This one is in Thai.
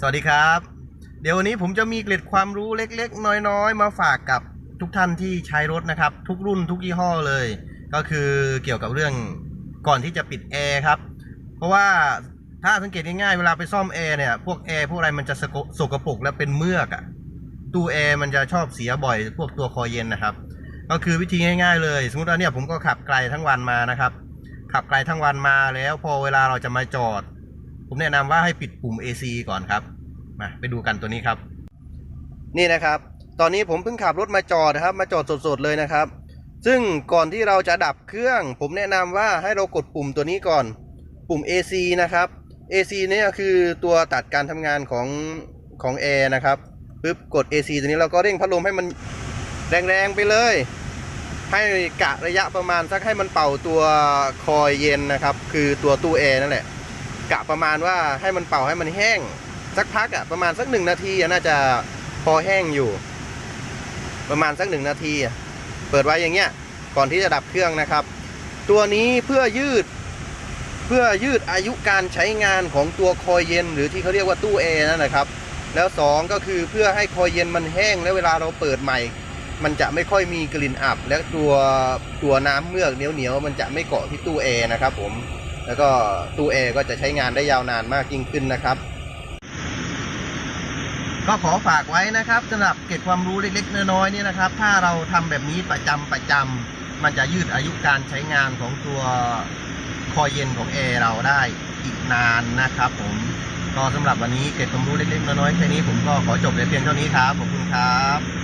สวัสดีครับ เดี๋ยววันนี้ผมจะมีเกร็ดความรู้เล็กๆ น้อยๆ มาฝากกับทุกท่านที่ใช้รถนะครับ ทุกรุ่นทุกยี่ห้อเลย ก็คือเกี่ยวกับเรื่องก่อนที่จะปิดแอร์ครับ เพราะว่าถ้าสังเกตง่ายๆ เวลาไปซ่อมแอร์เนี่ยพวกแอร์พวกอะไรมันจะสกสกปรกและเป็นเมือกอะ่ะตู้แอร์มันจะชอบเสียบ่อย พวกตัวคอเย็นนะครับ ก็คือวิธีง่าย ๆ เลย สมมติว่าเนี่ยผมก็ขับไกลทั้งวันมานะครับ ขับไกลทั้งวันมาแล้วพอเวลาเราจะมาจอด ผมแนะนำว่าให้ปิดปุ่ม AC ก่อนครับมาไปดูกันตัวนี้ครับ นี่นะครับ ตอนนี้ผมเพิ่งขับรถมาจอดนะครับ มาจอดสดๆเลยนะครับ ซึ่งก่อนที่เราจะดับเครื่อง ผมแนะนำว่าให้เรากดปุ่มตัวนี้ก่อน ปุ่ม AC นะครับ AC เนี่ยคือตัวตัดการทำงานของของแอร์นะครับปึ๊บกด AC ตัวนี้เราก็เร่งพัดลมให้มันแรงๆไปเลย ให้กะระยะประมาณสักให้มันเป่าตัวคอยเย็นนะครับ คือตัวตู้แอร์นั่นแหละ กะประมาณว่าให้มันเป่าให้มันแห้ง สักพักอะประมาณสักหนึ่งนาทีน่าจะพอแห้งอยู่ ประมาณสักหนึ่งนาที เปิดไว้อย่างเงี้ย ก่อนที่จะดับเครื่องนะครับ ตัวนี้เพื่อยืด เพื่อยืดอายุการใช้งานของตัวคอยเย็น หรือที่เขาเรียกว่าตู้แอร์นั่นนะครับ แล้วสองก็คือเพื่อให้คอยเย็นมันแห้งแล้วเวลาเราเปิดใหม่ มันจะไม่ค่อยมีกลิ่นอับ และตัวตัวน้ำเมือกเหนียวเหนียวๆมันจะไม่เกาะที่ตู้แอร์นะครับผม แล้วก็ตู้แอร์ก็จะใช้งานได้ยาวนานมากยิ่งขึ้นนะครับ ก็ขอฝากไว้นะครับสำหรับเก็บความรู้เล็กๆน้อยๆนี่นะครับ ถ้าเราทำแบบนี้ประจำประจำมันจะยืดอายุการใช้งานของตัวคอยเย็นของแอร์เราได้อีกนานนะครับผมก็สำหรับวันนี้เก็บความรู้เล็กๆน้อยๆแค่นี้ผมก็ขอจบในเพียงเท่านี้ครับขอบคุณครับ